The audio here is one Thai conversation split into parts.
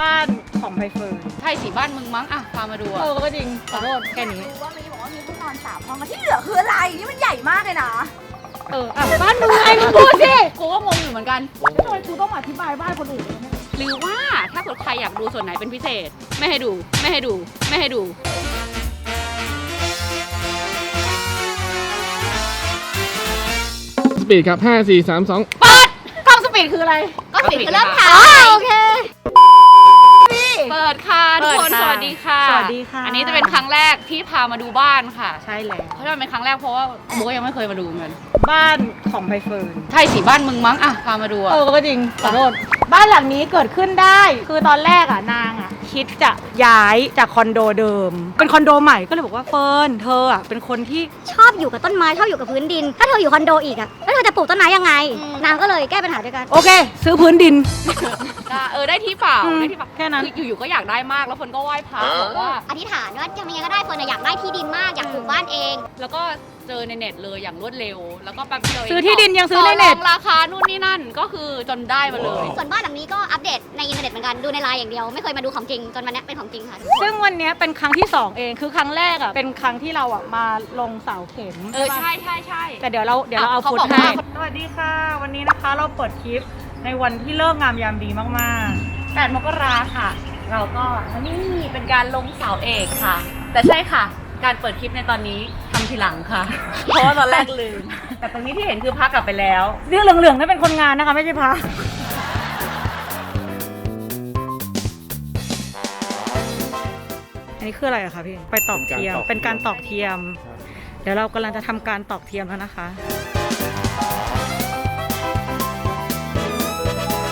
บ้านของใบเฟิร์นใช่สีบ้านมึงมั้งอะพามาดูเออะอก็จริงขอโทษแค่นี้ รู้ว่าเมื่อกี้บอกว่ามีห้องนอนสามห้องอะที่เหลือคืออะไร นี่มันใหญ่มากเลยนะ เอออะบ้านมึงไงมึงพูดสิกูก็งงอยู่เหมือนกัน ทำไมกูต้องมาอธิบายบ้านคนอื่นด้วยเนี่ยหรือว่าถ้าเกิดใครอยากดูส่วนไหนเป็นพิเศษ ไม่ให้ดู ไม่ให้ดู ไม่ให้ดู สปีดครับ 5 4 3 2เปิดกล้องสปีดคืออะไรก็ปิดเริ่มอ๋ถ่าอยโอเคเปิ ดค่ะทุกคนเปิดค่ะสวัสดีค่ะ สวัสดีค่ะ อันนี้จะเป็นครั้งแรกที่พามาดูบ้านค่ะ ใช่แล้วเพราะว่าเป็นครั้งแรกเพราะว่าโบก็ยังไม่เคยมาดูเหมือนกันบ้านของใบเฟิร์นใช่สีบ้านมึงมั้งอะพามาดูอะเออก็จริงขอโทษบ้านหลังนี้เกิดขึ้นได้ คือตอนแรกอะนางอะ คิดจะย้ายจากคอนโดเดิม เป็นคอนโดใหม่ก็เลยบอกว่าเฟิร์นเธออะเป็นคนที่ ชอบอยู่กับต้นไม้ชอบอยู่กับพื้นดิน ถ้าเธออยู่คอนโดอีกอะแล้วเธอจะปลูกต้นไม้ยังไง นางก็เลยแก้ปัญหาด้วยกันโอเค ซื้อพื้นดิน ได้เออได้ที่เปล่าอืมได้ที่เปล่าแค่นั้น คืออยู่ๆก็อยากได้มากแล้วคนก็ไหว้พระบอกว่า อธิษฐานว่ายังไงก็ได้เฟิร์นอะอยากได้ที่ดินมากอยากปลูกบ้านเอง แล้วก็ เจอในเน็ตเลยอย่างรวดเร็ว แล้วก็แป๊บเดียวเงซื้อที่ดินยังซื้อในเน็ต ต่รองราคานู่นนี่นั่นก็คือจนได้มาเลย ส่วนบ้านหลังนี้ก็อัปเดตในอินเทอร์เน็ตเหมือนกันดูในไลน์อย่างเดียวไม่เคยมาดูของจริงจนวันเนี้ยเป็นของจริงค่ะ ซึ่งวันเนี้ยเป็นครั้งที่สองเองคือครั้งแรกอะเป็นครั้งที่เราอะมาลงเสาเข็มเออใช่ใช่ใช่ แต่เดี๋ยวเราเดี๋ยวเราเอาเขาฟุตบอกให้ ว่า สวัสดีค่ะ วันนี้นะคะเราเปิดคลิปในวันที่เลิกงามยามดีมากๆ8มกราค่ะ เราก็นี่เป็นการลงเสาเอกค่ะ แต่ใช่ค่ะ การเปิดคลิปในตอนนี้ ทำทีหลังค่ะ เพราะว่าตอนแรกลืม แต่ตรงนี้ที่เห็นคือพักกลับไปแล้ว เรื่องเหลืองๆนั่นเป็นคนงานนะคะ ไม่ใช่พักอันนี้คืออะไรอะคะพี่ ไปตอกเทียม เป็นการตอกเทียม เดี๋ยวเรากำลังจะทำการตอกเทียมแล้วนะคะ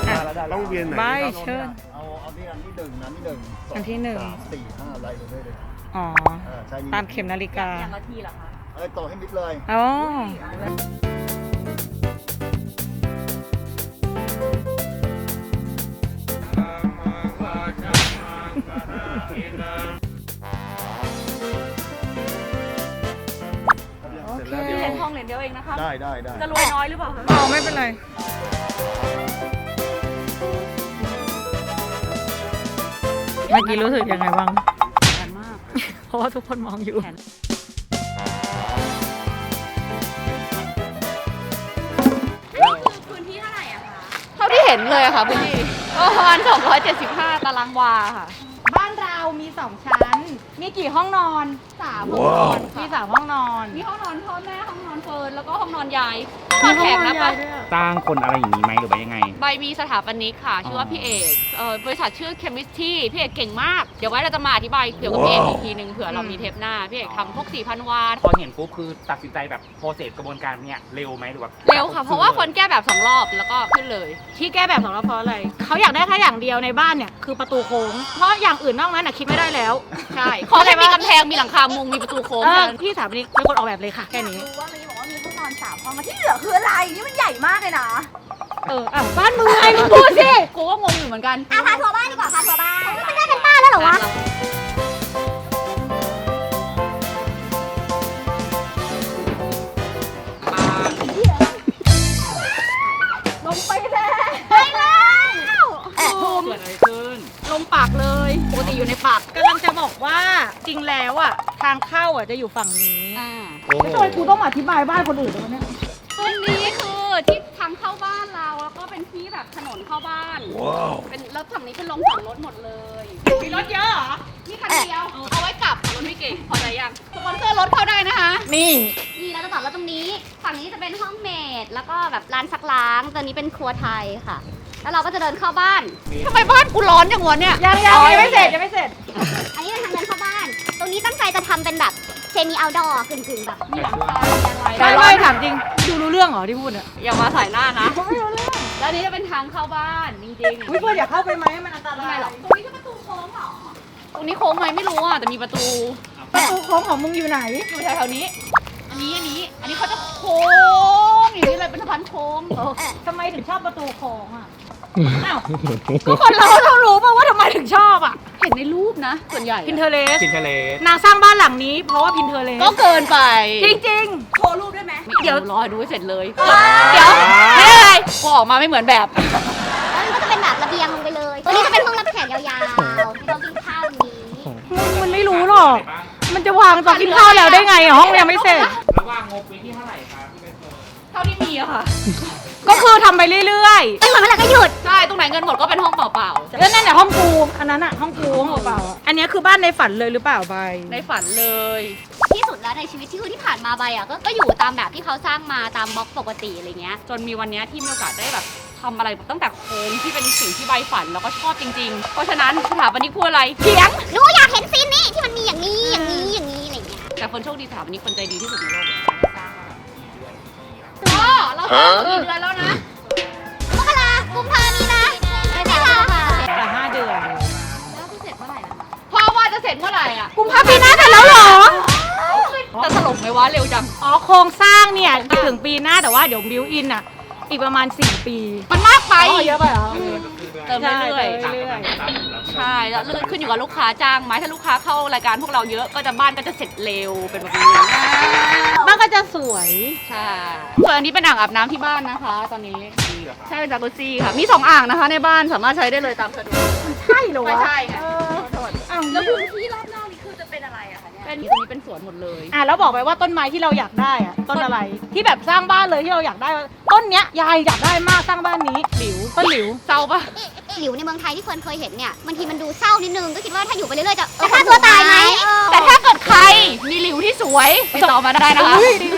อะต้องเวียนไหนใบครับเชิญเอาเอาที่อันที่หนึ่งนะอันที่หนึ่งสงอันที่หนึ่ง สามสี่ห้าไล่ไปเรื่อยเลยอ๋อ เออใช่ตามเข็มนาฬิกา อย่างละทีเหรอคะ เอ้ยต่อให้มิดเลย อ๋อ เสร็จแล้วเดี๋ยวเหรียญทองเหรียญเดียวเองนะคะ ได้ได้ได้จะรวยน้อยหรือเปล่าคะ เอาไม่เป็นไร เมื่อกี้รู้สึกยังไงบ้างแพงมาก เพราะว่าทุกคนมองอยู่ พื้นที่เท่าไหร่อะคะ เท่าที่เห็นเลยอะค่ะพื้นที่ก็ประมาณ275 ตารางวาค่ะ บ้านเรามีสองชั้น มีกี่ห้องนอนสามห้องนอนมีค่ะสามห้องนอนมีห้องนอนพ่อแม่ห้องนอนเฟิร์นแล้วก็ห้องนอนยายห้องนอนแขกนะปะจ้างคนอะไรอย่างนี้ไหมหรือว่ายังไง ใบมีสถาปนิกค่ะ ชื่อว่าพี่เอกเอ่อบริษัทชื่อ Chemistry พี่เอกเก่งมาก เดี๋ยวไว้เราจะมาอธิบายเกี่ยวกับพี่เอกอีกทีหนึ่งเผื่อเรามีเทปหน้า พี่เอกทำพวก4,000วาทพอเห็นปุ๊บคือตัดสินใจแบบโปรเซสกระบวนการเนี้ยเร็วไหมหรือว่าเร็วค่ะเพราะว่าคนแก้แบบสองรอบแล้วก็ขึ้นเลย ที่แก้แบบของเราเพราะอะไรเขาอยากได้แค่อย่างเดียวในบ้านเนี่ยคือประตูโค้งเพราะอย่างอื่นนอกนั้นน่ะคิดไม่ได้แล้ว ใช่ขอให้มีกำแพงมีหลังคามุงมีประตูโค้งเอแค่อนั้นพี่สถาปนิกเป็นคนออกแบบเลยค่ะแค่นี้ รู้ว่าเมื่อกี้บอกว่ามีห้องนอนสามห้องอะที่เหลือคืออะไร นี่มันใหญ่มากเลยนะเอออะบ้านมึงไงมึงพูดสิกูก็งงอยู่เหมือนกัน อะพาทัวร์บ้านดีกว่าพาทัวร์บ้านมันได้เป็นบ้านแล้วเหรอวะ กิดอะไรขึ้น ลงปากเลยปกติอยู่ในปากกำลังจะบอกว่าจริงแล้วอะทางเข้าอะจะอยู่ฝั่งนี้อ่าไม่ทำไมกูต้องมาอธิบายบ้านคนอื่นด้วยเนี่ยตรงนี้คือที่ทางเข้าบ้านเราแล้วก็เป็นที่แบบถนนเข้าบ้านเป็นแล้วฝั่งนี้เป็นลงจอดรถหมดเลยมีรถเยอะเหรอนี่คันเดียวเอาไว้กลับรถไม่เก่งพอใจยังสปอนเซอร์รถเข้าได้นะคะ นี่ นี่เราจะต่อแล้วตรงนี้ ฝั่งนี้จะเป็นห้องเมดแล้วก็แบบร้านซักล้างตัวนี้เป็นครัวไทยค่ะ แล้วเราก็จะเดินเข้าบ้าน ทำไมบ้านกูร้อนอย่างวะเนี่ยยังยังยังไม่เสร็จยังไม่เสร็จ อันนี้เป็นทางเดินเข้าบ้าน ตรงนี้ตั้งใจจะทำเป็นแบบเซมิเอาดอร์กึ่งๆแบบมีหลังคามีอะไรใช่ไม่ถามจริงดูรู้เรื่องเหรอที่พูดอะอย่ามาใส่หน้านะ แล้วอันนี้จะเป็นทางเข้าบ้านจริงๆอุ้ยเพื่อนอยากเข้าไปไหมมันอันตทำราไมยหรอตรงนี้ก็ประตูโค้งเหรอตรงนี้โค้งไหมไม่รู้อะแต่มีประตูประตูโค้งของมึงอยู่ไหน อยู่แถวๆนี้ อันนี้อันนี้ อันนี้เขาจะโค้งอย่างนี้เลยเป็นสะพานโค้งทำไมถึงชอบประตูโค้งอะ ก็คนเราเรารู้ป่ะว่าทำไมถึงชอบอะ เห็นในรูปนะ ส่วนใหญ่พินเทเลสพินเทเลสนางสร้างบ้านหลังนี้ เพราะว่าพินเทเลสก็เกินไปจริงจริงๆโชว์รูปได้ไหมเดี๋ยวรอดูเสร็จเลยเดี๋ยวไม่ได้เลพอออกมาไม่เหมือนแบบ แล้วมันก็จะเป็นแบบระเบียงลงไปเลยตัวนี้จะเป็นห้องรับแขกยาวๆให้เรากินข้าวนี้มันไม่รู้หรอก มันจะวางตอนกินข้าวแล้วได้ไงห้องยังไม่เสร็จ แล้วว่างงบไว้ที่เท่าไหร่คะพี่ใบเฟิร์นเท่าที่มีอะค่ะ ก็คือทำไปเรื่อยไม่หมดเมื่อไหร่ก็หยุดใช่ ตรงไหนเงินหมดก็เป็นห้องเปล่าๆ แล้วนั่นแหละห้องกูอันนั้นอะห้องกูห้องเปล่าๆอะอันเนี้ยคือบ้านในฝันเลยหรือเปล่าใบๆในฝันเลย ที่สุดแล้วในชีวิตที่คือที่ผ่านมาใบอะก็ก็อยู่ตามแบบที่เขาสร้างมาตามบล็อกปกติอะไรเงี้ย จนมีวันเนี้ยที่มีโอกาสได้แบบทำอะไรตั้งแต่โค้งที่เป็นสิ่งที่ใบฝันแล้วก็ชอบจริงๆ เพราะฉะนั้นสถาปนิกพูดอะไรเถียง หนูอยากเห็นซีนนี้ที่มันมีอย่างนี้อย่างนี้อย่างนี้อะไรเงี้ย แต่คนโชคดีสถาปนิกคนใจดีที่สุดในโลกเลย อ๋อเราสร้างมากี่เดือนแล้วนะมกรากุมภามีนาไม่ใช่ค่ะแต่ห้าเดือนแล้วคือเสร็จเมื่อไหร่นะคะพ่อว่าจะเสร็จเมื่อไหร่อะกุมภาพันธ์ปีหน้าเสร็จแล้วเหรอแต่ตลกไหมวะเร็วจังอ๋อโครงสร้างเนี่ยถึงปีหน้าแต่ว่าเดี๋ยวบิวอินอะอีกประมาณ 4 ปี มันมากไปอ๋อเยอะไปเหรอ เติมเรื่อยใช่ๆเรื่อยใช่แล้วขึ้นอยู่กับลูกค้าจ้างไหมถ้าลูกค้าเข้ารายการพวกเราเยอะก็จะบ้านก็จะเสร็จเร็วเป็นแบบนี้บ้านก็จะสวยใช่ส่วนอันนี้เป็นอ่างอาบน้ำที่บ้านนะคะ ตอนนี้ใช่เป็นจากุซซี่ค่ะมีสองอ่างนะคะ ในบ้านสามารถใช้ได้เลยตามสะดวกใช่เหรอไม่วะใช่ค่ะอ้าวแล้วพื้นที่รอ เนี่ยเป็นตรงนี้เป็นสวนหมดเลย อะแล้วบอกไปว่าต้นไม้ที่เราอยากได้อะต้นอะไรที่แบบสร้างบ้านเลยที่เราอยากได้ว่าต้นเนี้ยยายอยากได้มากสร้างบ้านนี้หลิวต้นหลิวเศร้าปะหลิวในเมืองไทยที่เฟิร์นเคยเห็นเนี่ยบางทีมันดูเศร้านิดนึงก็คิดว่าถ้าอยู่ไปเรื่อยๆจะจะฆ่าตัวตายไหมแต่ถ้าเกิดใครมีหลิวที่สวยติดต่อมาได้นะคะเฮ้ยดี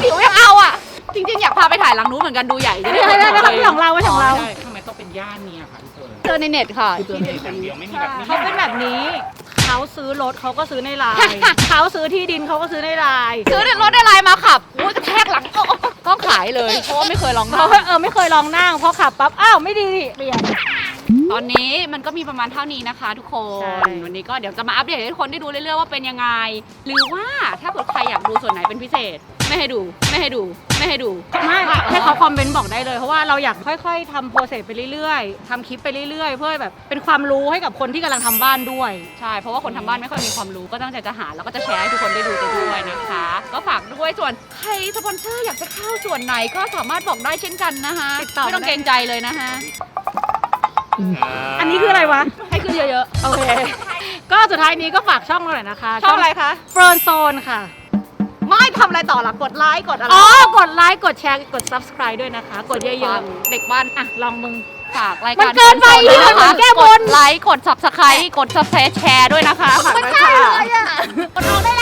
หลิวยังเอาอะ จริงๆ อยากพาไปถ่ายหลังนู้นเหมือนกันดูใหญ่จะได้ได้ได้ได้ของเราไว้ของเราใช่ทำไมต้องเป็นย่านเนี้ค่ะพี่เฟิร์นเจอในเน็ตค่ะคือเจอในอย่างเดียวไม่มีแบบนี้เขาเป็นแบบนี้ เขาซื้อรถเขาก็ซื้อในไลน์ เขาซื้อที่ดินเขาก็ซื้อในไลน์ ซื้อรถได้ไลน์มาขับโอ้ยกระแทกหลังโอ้ก็ขายเลยเพราะว่าไม่เคยลองเขานั่งเออไม่เคยลองนั่งพอขับปั๊บอ้าวไม่ดีเปลี่ยน ตอนนี้มันก็มีประมาณเท่านี้นะคะ ทุกคใช่นวันนี้ก็เดี๋ยวจะมาอัปเดตให้ทุกคนได้ดูเรื่อยๆว่าเป็นยังไง หรือว่าถ้าเกิดใครอยากดูส่วนไหนเป็นพิเศษ ไม่ให้ดู ไม่ให้ดู ไม่ให้ดูไม่ให้เขาคอมเมนต์บอกได้เลย เพราะว่าเราอยากค่อย ๆทำโปรเซสไปเรื่อยๆทำคลิปไปเรื่อยๆ เพื่อแบบเป็นความรู้ให้กับคนที่กำลังทำบ้านด้วย ใช่ เพราะว่าคนทำบ้านไม่ค่อยมีความรู้ก็ตั้งใจจะหาแล้วก็จะแชร์ให้ทุกคนได้ดูไปด้วยนะคะ ก็ฝากด้วยส่วนใครสปอนเซอร์อยากจะเข้าส่วนไหนก็สามารถบอกได้เช่นกันนะคะติดต่อ ไม่ต้องเกรงใจเลยนะคะ อันนี้คืออะไรวะ ให้ขึ้นเยอะโอเค ก็สุดท้ายนี้ก็ฝากช่องเราหน่อยนะคะๆช่องอะไรคะ เฟิร์นโซนค่ะ ไม่ทำอะไรต่อล่ะกดไลค์กดอะไร อ๋อ กดไลค์ กดแชร์ กด subscribe ด้วยนะคะ กดเยอะๆ เด็กบ้านๆอะ ลองมึงฝากรายมัการนเกินไปฟิร์เหรอโซะคะแก้บน กดไลค์ กด subscribe กด subscribe แชร์ด้วยนะคะฝากด้วยค่ะ กดออกได้แล้ว